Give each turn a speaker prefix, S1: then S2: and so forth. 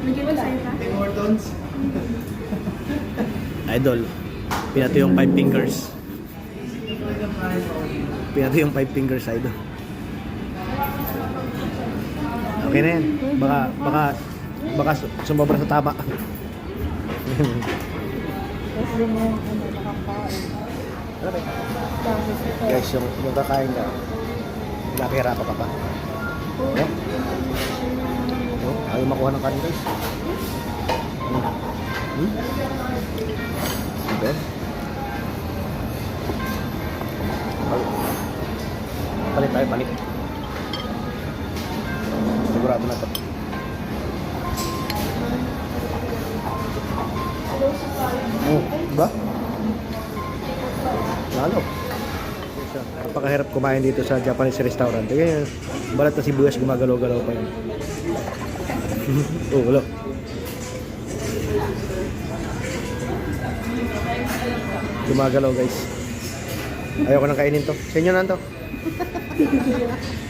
S1: Tim Hortons.
S2: Idol. Pinato yung five fingers. Pinato yung five fingers, idol. Okay na yan. Baka, baka, baka su- sumobra sa taba. Guys, yung, yung kakain ka, nakahira pa pa pa. Ayaw makuha ng kanin guys. Hmm? Hmm? Okay. Palit. Palit tayo, palit. Sigurado na to. Oh, diba? Lalo. Napakahirap kumain dito sa Japanese restaurant. Kaya balat na sibuyas gumagalaw-galaw pa yun. oh, wala. Gumagalaw guys. Ayoko nang kainin to. Sa inyo na to.